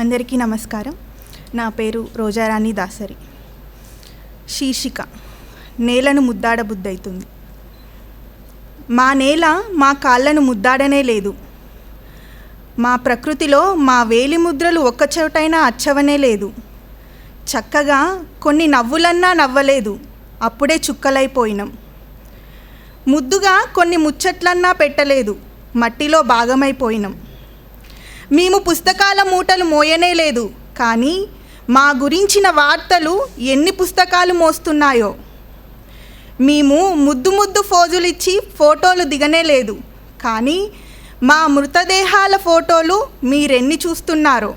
అందరికీ నమస్కారం. నా పేరు రోజారాణి దాసరి. శీర్షిక నేలను ముద్దాడ బుద్ధైతుంది మా నేల మా కాళ్ళను ముద్దాడనే లేదు. మా ప్రకృతిలో మా వేలి ముద్రలు ఒక్క చోటైనా అచ్చవనే లేదు. చక్కగా కొన్ని నవ్వులన్నా నవ్వలేదు. అప్పుడే చుక్కలైపోయినాం. ముద్దుగా కొన్ని ముచ్చట్లన్నా పెట్టలేదు. మట్టిలో భాగమైపోయినాం. మేము పుస్తకాల మూటలు మోయనే లేదు. కానీ మా గురించిన వార్తలు ఎన్ని పుస్తకాలు మోస్తున్నాయో. మేము ముద్దు ముద్దు ఫోజులు ఇచ్చి ఫోటోలు దిగనే లేదు. కానీ మా మృతదేహాల ఫోటోలు మీరెన్ని చూస్తున్నారో.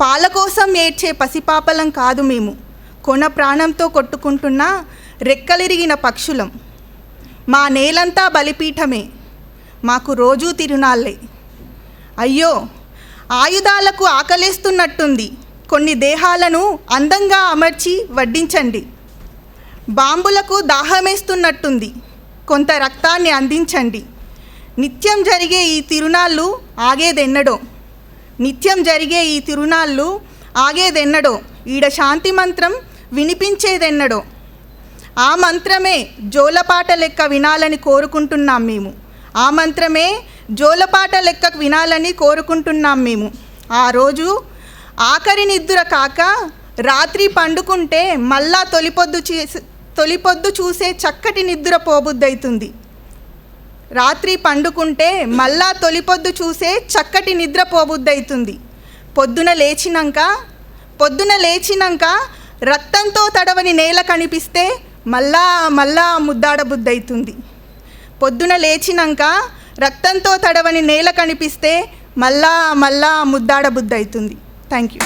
పాల కోసం ఏడ్చే పసిపాపలం కాదు మేము. కొన ప్రాణంతో కొట్టుకుంటున్న రెక్కలిరిగిన పక్షులం. మా నేలంతా బలిపీఠమే. మాకు రోజూ తిరునాళ్ళే. అయ్యో ఆయుధాలకు ఆకలేస్తున్నట్టుంది. కొన్ని దేహాలను అందంగా అమర్చి వడ్డించండి. బాంబులకు దాహమేస్తున్నట్టుంది. కొంత రక్తాన్ని అందించండి. నిత్యం జరిగే ఈ తిరునాళ్ళు ఆగేదెన్నడో. నిత్యం జరిగే ఈ తిరునాళ్ళు ఆగేదెన్నడో. ఈడ శాంతి మంత్రం వినిపించేదెన్నడో. ఆ మంత్రమే జోలపాట లెక్క వినాలని కోరుకుంటున్నాం మేము. ఆ మంత్రమే జోలపాట లెక్కకు వినాలని కోరుకుంటున్నాం మేము. ఆ రోజు ఆఖరి నిద్ర కాక రాత్రి పండుకుంటే మళ్ళా తొలిపొద్దు చేసి తొలిపొద్దు చూసే చక్కటి నిద్ర పోబుద్దవుతుంది రాత్రి పండుకుంటే మళ్ళా తొలిపొద్దు చూసే చక్కటి నిద్ర పోబుద్దవుతుంది పొద్దున లేచినాక పొద్దున లేచినాక రక్తంతో తడవని నేల కనిపిస్తే మళ్ళా మళ్ళా ముద్దాడబుద్దవుతుంది పొద్దున లేచినాక రక్తంతో తడవని నేల కనిపిస్తే మళ్ళా మళ్ళా అవుతుంది థ్యాంక్ యూ